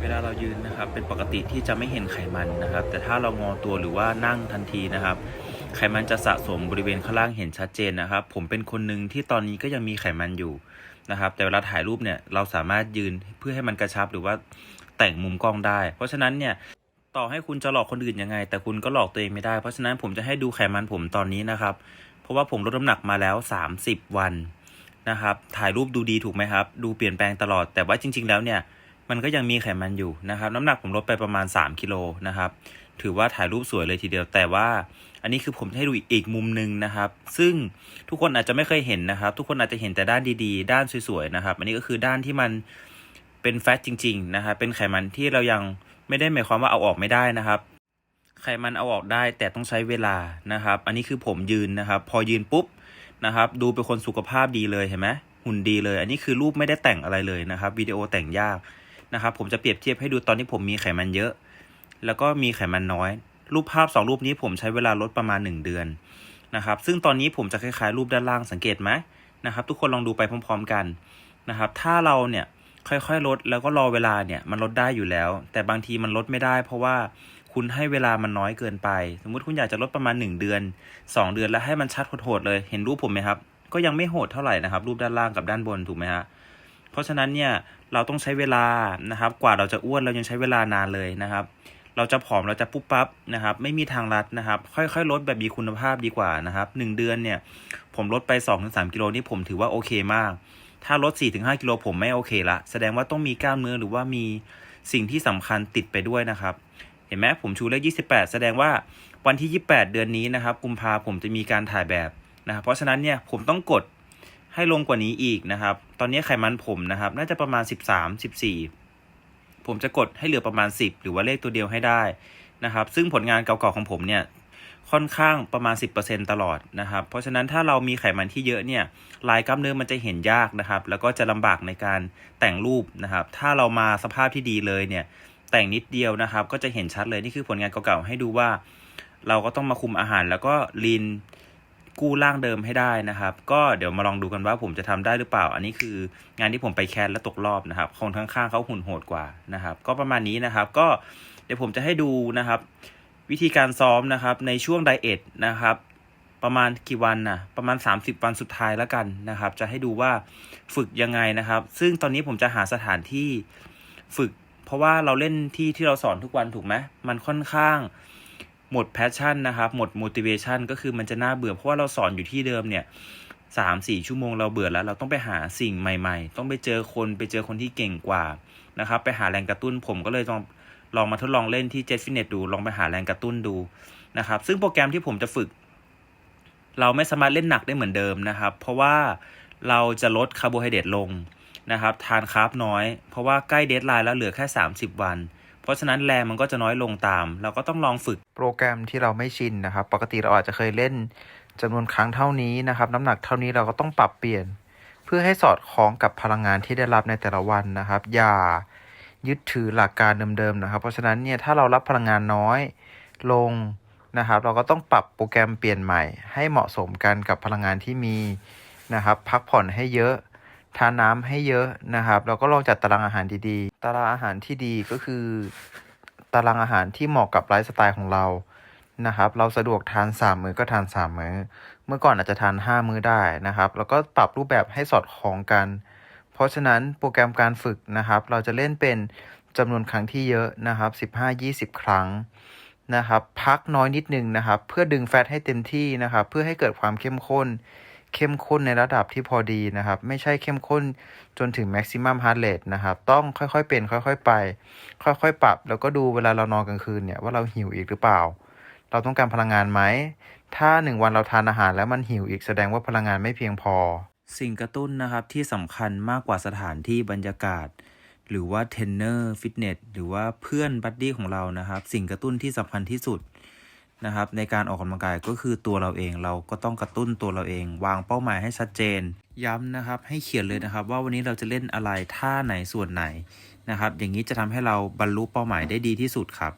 เวลาเรายืนนะครับเป็นปกติที่จะไม่เห็นไขมันนะครับ แต่ถ้าเรางอตัวหรือว่านั่งทันทีนะครับ ไขมันจะสะสมบริเวณข้างล่างเห็นชัดเจนนะครับ ผมเป็นคนหนึ่งที่ตอนนี้ก็ยังมีไขมันอยู่นะครับ แต่เวลาถ่ายรูปเนี่ยเราสามารถยืนเพื่อให้มันกระชับหรือว่าแต่งมุมกล้องได้ เพราะฉะนั้นเนี่ยต่อให้คุณจะหลอกคนอื่นยังไง แต่คุณก็หลอกตัวเองไม่ได้ เพราะฉะนั้นผมจะให้ดูไขมันผมตอนนี้นะครับ เพราะว่าผมลดน้ำหนักมาแล้ว 30 วันนะครับ ถ่ายรูปดูดีถูกไหมครับ ดูเปลี่ยนแปลงตลอด แต่ว่าจริง ๆ แล้วเนี่ย มันก็ยังมีไขมันอยู่นะครับ น้ำหนักผมลดไปประมาณ 3กิโลนะครับ ถือว่าถ่ายรูปสวยเลยทีเดียว แต่ว่า อันนี้คือผมจะให้ดูอีกอีกมุมหนึ่งนะครับ ซึ่งทุกคนอาจจะไม่เคยเห็นนะครับ ทุกคนอาจจะเห็นแต่ด้านดีๆ ด้านสวยๆนะครับ อันนี้ก็คือด้านที่มันเป็นแฟตจริง ๆ นะครับ เป็นไขมันที่เรายังไม่ได้หมายความว่าเอาออกไม่ได้นะครับ ไขมันเอาออกได้แต่ต้องใช้เวลานะครับ อันนี้คือผมยืนนะครับ พอยืนปุ๊บนะครับ ดูเป็นคนสุขภาพดีเลยเห็นไหมหุ่นดีเลย อันนี้คือรูปไม่ได้แต่งอะไรเลยนะครับวิดีโอแต่งยาก นะครับผมจะเปรียบเทียบให้ดูตอนที่ผมมีไขมันเยอะ แล้วก็มีไขมันน้อย รูปภาพสองรูปนี้ผมใช้เวลาลดประมาณ 1 เดือนนะครับ ซึ่งตอนนี้ผมจะคล้ายๆรูปด้านล่างสังเกตไหมนะครับ ทุกคนลองดูไปพร้อม ๆกันนะครับ ถ้าเราเนี่ยค่อยๆ ลดแล้วก็รอเวลาเนี่ยมันลดได้อยู่แล้ว แต่บางทีมันลดไม่ได้ เพราะว่าคุณให้เวลามันน้อยเกินไป สมมุติคุณอยากจะลดประมาณ 1 เดือน 2 เดือนแล้วให้มันชัดโหดๆเลยเห็นรูปผมไหมครับ ก็ยังไม่โหดเท่าไหร่นะครับ รูปด้านล่างกับด้านบนถูกไหมฮะเพราะฉะนั้นเนี่ย เราต้องใช้เวลานะครับ กว่าเราจะอ้วนเรายังใช้เวลานานเลยนะครับ เราจะผอมเราจะปุ๊บปั๊บนะครับ ไม่มีทางลัดนะครับ ค่อยๆ ลดแบบมีคุณภาพดีกว่านะครับหนึ่งเดือนเนี่ยผมลดไป 2-3กิโลนี่ผมถือว่าโอเคมาก ถ้าลด 4-5กิโลผมไม่โอเคละแสดงว่าต้องมีกล้ามเนื้อหรือว่ามีสิ่งที่สำคัญติดไปด้วยนะครับ เห็นไหมผมชูเลข 28 แสดงว่าวันที่ 28 เดือนนี้นะครับกุมภาผมจะมีการถ่ายแบบนะครับเพราะฉะนั้นเนี่ยผมต้องกด ให้ลงกว่านี้อีกนะครับ ตอนนี้ไขมันผมนะครับ น่าจะประมาณ 13 14 ผมจะกดให้เหลือประมาณ 10 หรือว่าเลขตัวเดียวให้ได้นะครับ ซึ่งผลงานเก่าๆของผมเนี่ยค่อนข้างประมาณ 10%ตลอดนะครับ เพราะฉะนั้นถ้าเรามีไขมันที่เยอะเนี่ยลายกล้ามเนื้อมันจะเห็นยากนะครับ แล้วก็จะลำบากในการแต่งรูปนะครับ ถ้าเรามาสภาพที่ดีเลยเนี่ยแต่งนิดเดียวนะครับ ก็จะเห็นชัดเลยนี่คือผลงานเก่าๆให้ดูว่า เราก็ต้องมาคุมอาหารแล้วก็ลีน กู้ร่างเดิมให้ได้นะครับ ก็เดี๋ยวมาลองดูกันว่าผมจะทำได้หรือเปล่า อันนี้คืองานที่ผมไปแคสและตกรอบนะครับ คนข้างๆเขาหุ่นโหดกว่านะครับ ก็ประมาณนี้นะครับ ก็เดี๋ยวผมจะให้ดูนะครับ วิธีการซ้อมนะครับในช่วงไดเอทนะครับประมาณกี่วันนะประมาณ 30 วันสุดท้ายแล้วกันนะครับ จะให้ดูว่าฝึกยังไงนะครับ ซึ่งตอนนี้ผมจะหาสถานที่ฝึก เพราะว่าเราเล่นที่ที่เราสอนทุกวันถูกไหมมันค่อนข้าง หมดแพชชั่นนะครับ หมด motivation ก็คือมันจะน่าเบื่อเพราะว่าเราสอนอยู่ที่เดิมเนี่ยสามสี่ชั่วโมงเราเบื่อแล้ว เราต้องไปหาสิ่งใหม่ ๆ ต้องไปเจอคนไปเจอคนที่เก่งกว่านะครับ ไปหาแรงกระตุ้นผมก็เลยลองลองมาทดลองเล่นที่ Jet Fitness ดู ลองไปหาแรงกระตุ้นดูนะครับ ซึ่งโปรแกรมที่ผมจะฝึก เราไม่สามารถเล่นหนักได้เหมือนเดิมนะครับ เพราะว่าเราจะลดคาร์โบไฮเดรตลงนะครับ ทานคาร์บน้อย เพราะว่าใกล้เดทไลน์แล้วเหลือแค่ 30 วัน เพราะฉะนั้นแรงมันก็จะน้อยลงตาม เราก็ต้องลองฝึกโปรแกรมที่เราไม่ชินนะครับ ปกติเราอาจจะเคยเล่นจำนวนครั้งเท่านี้นะครับ น้ำหนักเท่านี้เราก็ต้องปรับเปลี่ยน เพื่อให้สอดคล้องกับพลังงานที่ได้รับในแต่ละวันนะครับ อย่ายึดถือหลักการเดิมๆนะครับ เพราะฉะนั้นเนี่ยถ้าเรารับพลังงานน้อยลงนะครับ เราก็ต้องปรับโปรแกรมเปลี่ยนใหม่ ให้เหมาะสมกันกับพลังงานที่มีนะครับ พักผ่อนให้เยอะ ทานน้ำให้เยอะนะครับ แล้วก็ลองจัดตารางอาหารดีๆ ตารางอาหารที่ดีก็คือ ตารางอาหารที่เหมาะกับไลฟ์สไตล์ของเรานะครับ เราสะดวกทานสามมื้อก็ทานสามมื้อ เมื่อก่อนอาจจะทานห้ามื้อได้นะครับ แล้วก็ปรับรูปแบบให้สอดคล้องกัน เพราะฉะนั้นโปรแกรมการฝึกนะครับ เราจะเล่นเป็นจำนวนครั้งที่เยอะนะครับ15-20 ครั้งนะครับ พักน้อยนิดนึงนะครับ เพื่อดึงแฟตให้เต็มที่นะครับ เพื่อให้เกิดความเข้มข้น เข้มข้นในระดับที่พอดีนะครับ ไม่ใช่เข้มข้นจนถึง maximum heart rate นะครับ ต้องค่อยๆเป็น ค่อยๆไป ค่อยๆปรับ แล้วก็ดูเวลาเรานอนกลางคืนเนี่ยว่าเราหิวอีกหรือเปล่า เราต้องการพลังงานไหม ถ้าหนึ่งวันเราทานอาหารแล้วมันหิวอีกแสดงว่าพลังงานไม่เพียงพอ สิ่งกระตุ้นนะครับที่สำคัญมากกว่าสถานที่บรรยากาศ หรือว่าเทรนเนอร์ฟิตเนสหรือว่าเพื่อนบัดดี้ของเรานะครับ สิ่งกระตุ้นที่สำคัญที่สุด นะครับในการออกกำลังกายก็คือตัวเราเองเราก็ต้องกระตุ้นตัวเราเอง วางเป้าหมายให้ชัดเจน ย้ำนะครับให้เขียนเลยนะครับ ว่าวันนี้เราจะเล่นอะไรท่าไหนส่วนไหนนะครับ อย่างนี้จะทำให้เราบรรลุเป้าหมายได้ดีที่สุดครับ